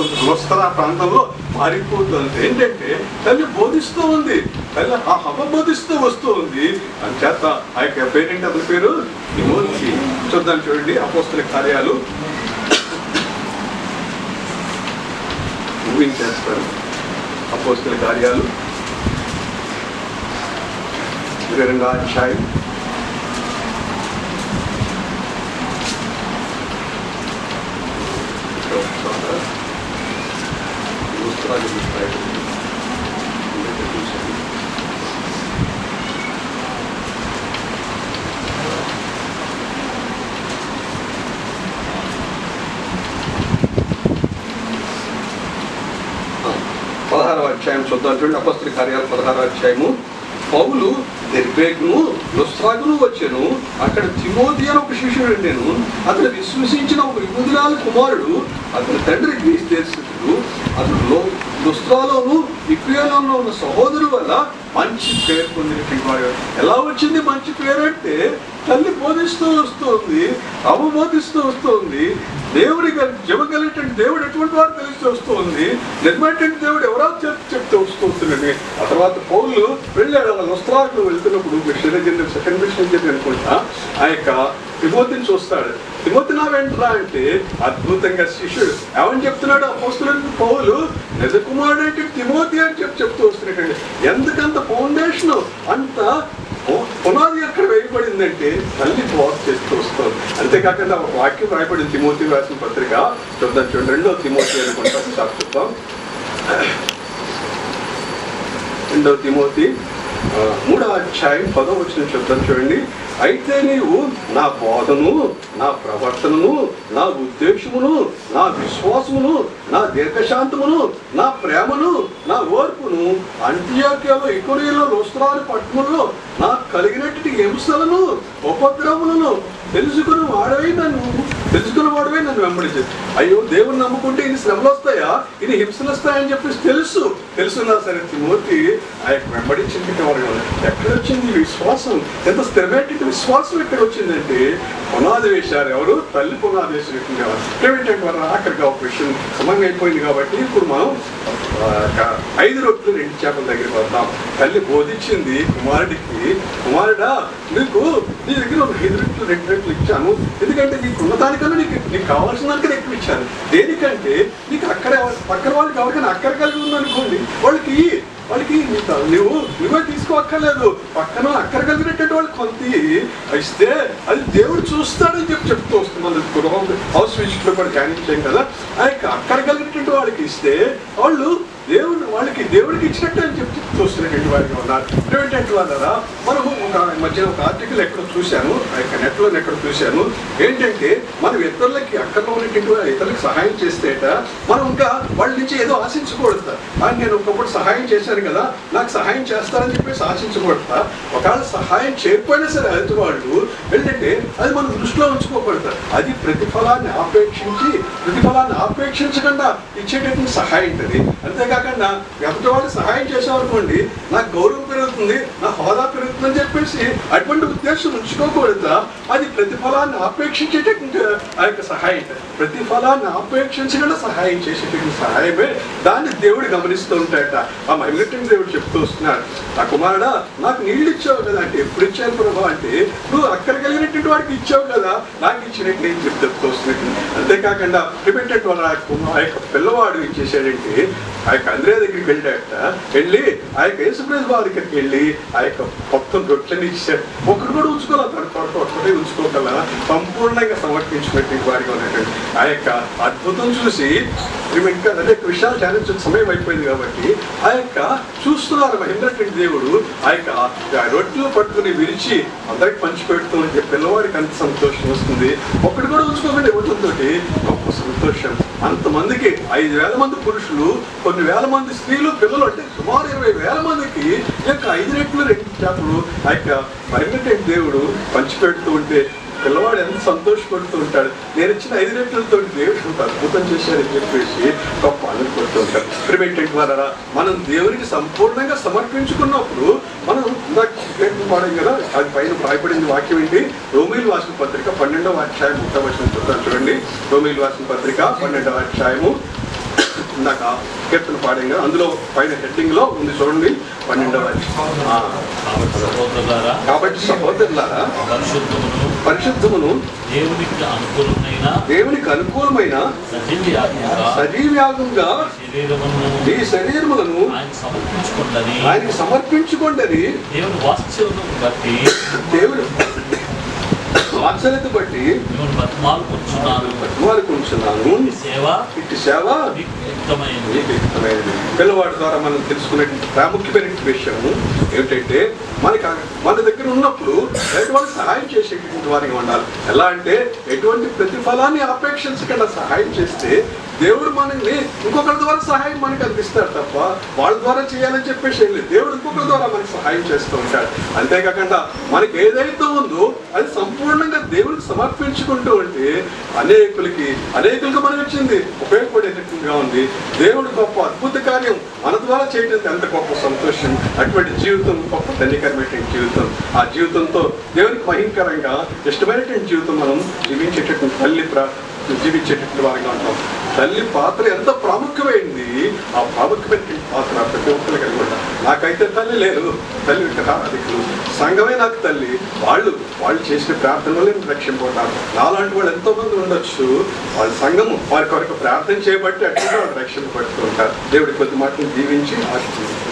వస్త్ర ప్రాంతంలో మారిపోతుంది. ఏంటంటే తల్లి బోధిస్తూ ఉంది. తల్లి ఆ హవ బోధిస్తూ వస్తూ ఉంది. అని చేత ఆ యొక్క పేరేంటి అతని పేరు? నిమోచి చూద్దాం చూడండి అపోస్తుల కార్యాలు. మూవింగ్ చేస్తారు? అపోస్తుల కార్యాలు. ఇరవై రెండో అధ్యాయం. వస్త్రాలు చూస్తాయి పదహారవ అధ్యాయం చూద్దాం చూడండి అపస్త్రి కార్యాలు పదహారవ అధ్యాయము. పౌలు దెర్బేకును లుస్త్రాగును వచ్చాను. అక్కడ తిమోతి అని ఒక శిష్యుడు నేను అతను విశ్వసించిన ఒక యుగుదిరాల కుమారుడు. అతని తండ్రి గ్రీస్ ఉన్నప్పుడు అతను లో లుస్త్రాలోను ఉన్న సహోదరు వల్ల మంచి పేరు పొందినటువంటి ఎలా వచ్చింది మంచి పేరు అంటే తల్లి బోధిస్తూ వస్తుంది అమ్మ బోధిస్తూ వస్తుంది దేవుడి జమగలిగినటువంటి దేవుడు ఎటువంటి వారు తెలిసి వస్తుంది నిర్మటువంటి దేవుడు ఎవరో చెప్ ఆ తర్వాత పౌరులు వెళ్ళాడు వాళ్ళ వస్త్రాలకు వెళ్తున్నప్పుడు missionary general second mission general అనుకుంటా ఆ యొక్క తిమోతిని చూస్తాడు. తిమోతి నా వెంటరా అంటే అద్భుతంగా శిష్యుడు ఏమని చెప్తున్నాడు అపోస్తులని? పౌలు నిజ కుమారుడు అంటే తిమోతి అని చెప్పి చెప్తూ వస్తున్నాడు ఎందుకంత ఫౌండేషన్? అంత పునాది ఎక్కడ వేయబడిందంటే తల్లి వాక్ చేస్తూ వస్తుంది. అంతేకాకుండా ఒక వాక్యం రాయబడింది తిమోతి రాసిన పత్రిక. చూద్దాం చూడండి రెండో తిమోతి అనుకుంటాం చెప్తాం రెండవ తిమోతి మూడవ అధ్యాయం పదో వచ్చిన చెప్తాను చూడండి. అయితే నీవు నా బోధను నా ప్రవర్తనను నా ఉద్దేశమును నా విశ్వాసమును నా దీర్ఘశాంతమును నా ప్రేమను నా ఓర్పును అంత్యోక్యలో ఇకురీలో లుస్త్రాలు పట్టణంలో నాకు కలిగినటువంటి హింసలను ఉపద్రవములను తెలుసుకుని వాడవై నన్ను తెలుసుకున్న వాడవై నన్ను వెంబడించదు అయ్యో దేవుని నమ్ముకుంటే ఇన్ని శ్రమలు వస్తాయా? ఇన్ని హింసలు వస్తాయని చెప్పేసి తెలుసు. తెలుసున్నా సరే తిమోతి ఆ యొక్క వెంబడించింది ఎక్కడ వచ్చింది విశ్వాసం? ఎంత స్థిరమైన విశ్వాసం ఎక్కడ వచ్చిందంటే పునాది వేశారు ఎవరు తల్లి పునాది వేసినటువంటి వారు ఆఖరిగా ఒక విషయం సమంగా అయిపోయింది కాబట్టి ఇప్పుడు మనం ఐదు రోజులు రెండు చేపల దగ్గరికి వద్దాం. తల్లి బోధించింది కుమారుడికి కుమారుడా నీకు నీ దగ్గర ఒక ఐదు రెట్లు రెండు రెట్లు ఇచ్చాను. ఎందుకంటే నీకు ఉన్నదానికన్నా నీకు నీకు కావాల్సిన దానికన్నా ఎక్కువ ఇచ్చాను. దేనికంటే నీకు అక్కడ పక్కన వాళ్ళకి ఎవరికైనా అక్కడ కలిగి ఉందనుకోండి వాళ్ళకి వాళ్ళకి నువ్వు నువ్వే తీసుకోక్కర్లేదు. పక్కన అక్కడ కలిగినటువంటి వాళ్ళకి కొంత ఇస్తే అది దేవుడు చూస్తాడని చెప్పి చెప్తూ వస్తుంది మన గృహం. హౌస్ విజిట్లో కూడా ధ్యానించాం కదా. ఆ అక్కడ కలిగినటువంటి వాళ్ళకి ఇస్తే వాళ్ళు దేవుడు వాళ్ళకి దేవుడికి ఇచ్చినట్టు అని చూస్తున్నటువంటి చెప్తూ ఉన్నారు. ఏంటంటే వాళ్ళ మనం ఒక మధ్య ఒక ఆర్టికల్ ఎక్కడ చూశాను. ఆ యొక్క నెట్లో ఎక్కడ చూశాను. ఏంటంటే మనం ఇతరులకి అక్కర్లో ఉన్నటువంటి ఇతరులకు సహాయం చేస్తేట మనం ఇంకా వాళ్ళ నుంచి ఏదో ఆశించకూడదు అని నేను ఒకప్పుడు సహాయం చేశాను కదా నాకు సహాయం చేస్తారని చెప్పేసి ఆశించకూడదు ఒకవేళ సహాయం చేయకపోయినా సరే అది వాళ్ళు ఏంటంటే అది మనం దృష్టిలో ఉంచుకోకూడదు. అది ప్రతిఫలాన్ని ఆపేక్షించి ప్రతిఫలాన్ని ఆపేక్షించకుండా ఇచ్చేటటువంటి సహాయం ఉంటుంది అంతేకాకుండా ఎవరి వాళ్ళు సహాయం చేసేవారు చేసామనుకోండి నాకు గౌరవం పెరుగుతుంది నా హోదా పెరుగుతుందని చెప్పేసి అటువంటి ఉద్దేశం ఉంచుకోకూడదు? అది ప్రతిఫలాన్ని ఆపేక్షించేటటువంటి ఆ యొక్క సహాయం. ప్రతిఫలాన్ని ఆపేక్షించకుండా సహాయం చేసేటటువంటి సహాయమే దాన్ని దేవుడు గమనిస్తూ ఉంటాడట. ఆ మహిళటం దేవుడు చెప్తూ వస్తున్నాడు ఆ కుమారుడా నాకు నీళ్ళు ఇచ్చావు కదా అంటే ఎప్పుడు ఇచ్చాను ప్రభావ అంటే నువ్వు అక్కడ కలిగినటువంటి వాడికి ఇచ్చావు కదా నాకు ఇచ్చినట్టు నేను చెప్పి చెప్తూ వస్తున్నట్టు అంతేకాకుండా రిపెంటెంట్ వాళ్ళ ఆ యొక్క పిల్లవాడు ఇచ్చేసాడంటే ఆ యొక్క అంద్రే దగ్గరికి వెళ్ళాడట. వెళ్ళి ఆ యొక్క యేసుప్రేస్ వారి దగ్గరికి వెళ్ళి ఆ యొక్క మొత్తం రొట్టెని ఇచ్చాడు ఒకరు కూడా ఉంచుకోవాలి? తన కొరకు ఒక్కటే ఉంచుకోగల సంపూర్ణంగా సమర్పించినటువంటి వాడిగా ఉన్నటువంటి ఆ యొక్క అద్భుతం చూసి మేము ఇంకా అనేక విషయాలు ధ్యానించిన సమయం అయిపోయింది కాబట్టి ఆ యొక్క చూస్తున్నారు మహిళటువంటి దేవుడు ఆ యొక్క రొట్టెలు పట్టుకుని విరిచి అందరికి పంచి ఉంటే పిల్లవాడికి అంత సంతోషం వస్తుంది. ఒకటి కూడా ఉంచుకోకుండా ఇవ్వడంతో గొప్ప సంతోషం. అంతమందికి ఐదు వేల మంది పురుషులు కొన్ని వేల మంది స్త్రీలు పిల్లలు అంటే సుమారు ఇరవై వేల మందికి ఈ యొక్క ఐదు రెట్లు రెండు చేపలు ఆ యొక్క మహిళటువంటి దేవుడు పంచిపెడుతూ ఉంటే పిల్లవాడు ఎంత సంతోషపడుతూ ఉంటాడు. నేను ఇచ్చిన ఐదు రెట్లతో దేవుడు ఇంత అద్భుతం చేశారని చెప్పేసి గొప్ప ఆనందపడుతూ ఉంటాడు. ప్రిమెంటెంట్ ద్వారా మనం దేవునికి సంపూర్ణంగా సమర్పించుకున్నప్పుడు మనం ఇందాక కదా అది పైన రాయబడింది వాక్యం ఏంటి? రోమిల్ వాసిన పత్రిక పన్నెండవ అధ్యాయం ముఖ్య చూద్దాం చూడండి. రోమిల్ వాసిన పత్రిక పన్నెండవ అధ్యాయము ఇందాక కీర్తన పాడంగా అందులో పైన హెడ్డింగ్లో ఉంది చూడండి పన్నెండవ కాబట్టి సహోదరులారా పరిశుద్ధమును దేవునికి అనుకూలమైన దేవునికి అనుకూలమైన సజీవ యాగంగా సజీవ్యాగంగా ఈ శరీరములను ఆయన ఆయనకి సమర్పించుకోండి దేవుని వాత్సల్యతను బట్టి దేవుడు వాత్సల్యత బట్టి బతిమాలు వారికి ఉంచున్నాను ఈ సేవ పిల్లవాడి ద్వారా మనం తెలుసుకునే ప్రాముఖ్యమైన విషయం ఏమిటంటే మనకి మన దగ్గర ఉన్నప్పుడు ఎటువంటి సహాయం చేసేటువంటి వారిగా ఉండాలి. ఎలా అంటే ఎటువంటి ప్రతిఫలాన్ని ఆపేక్షించకుండా సహాయం చేస్తే దేవుడు మనల్ని ఇంకొకరి ద్వారా సహాయం మనకి అందిస్తాడు తప్ప వాళ్ళ ద్వారా చేయాలని చెప్పేసి ఏం లేదు. దేవుడు ఇంకొకరి ద్వారా మనకి సహాయం చేస్తూ ఉంటాడు. అంతేకాకుండా మనకి ఏదైతే ఉందో అది సంపూర్ణంగా దేవుడికి సమర్పించుకుంటూ ఉంటే అనేకులకి అనేకులకు మనం ఇచ్చింది ఉపయోగపడేటట్టుగా ఉంది. దేవుడు గొప్ప అద్భుత కార్యం మన ద్వారా చేయడం ఎంత గొప్ప సంతోషం. అటువంటి జీవితం గొప్ప ధన్యకరమైన జీవితం. ఆ జీవితంతో దేవునికి భయంకరంగా ఇష్టమైనటువంటి జీవితం మనం జీవించేటటువంటి తల్లి ప్ర జీవించేటటువంటి వారిగా ఉంటాం. తల్లి పాత్ర ఎంత ప్రాముఖ్యమైంది ఆ ప్రాముఖ్యమైన పాత్ర ప్రతి ఒక్కరు కలిగి ఉంటారు నాకైతే తల్లి లేదు. తల్లి కథాధికులు సంఘమే నాకు తల్లి. వాళ్ళు వాళ్ళు చేసిన ప్రార్థన వల్ల నేను రక్షింపబడ్డాను. నాలాంటి వాళ్ళు ఎంతో మంది ఉండొచ్చు. వాళ్ళ సంఘము వారి కొరకు ప్రార్థన చేయబట్టి అట్లా వాళ్ళు రక్షింపబడుతూ ఉంటారు. దేవుడి కొద్ది మాటలు దీవించి ఆశిస్తుంది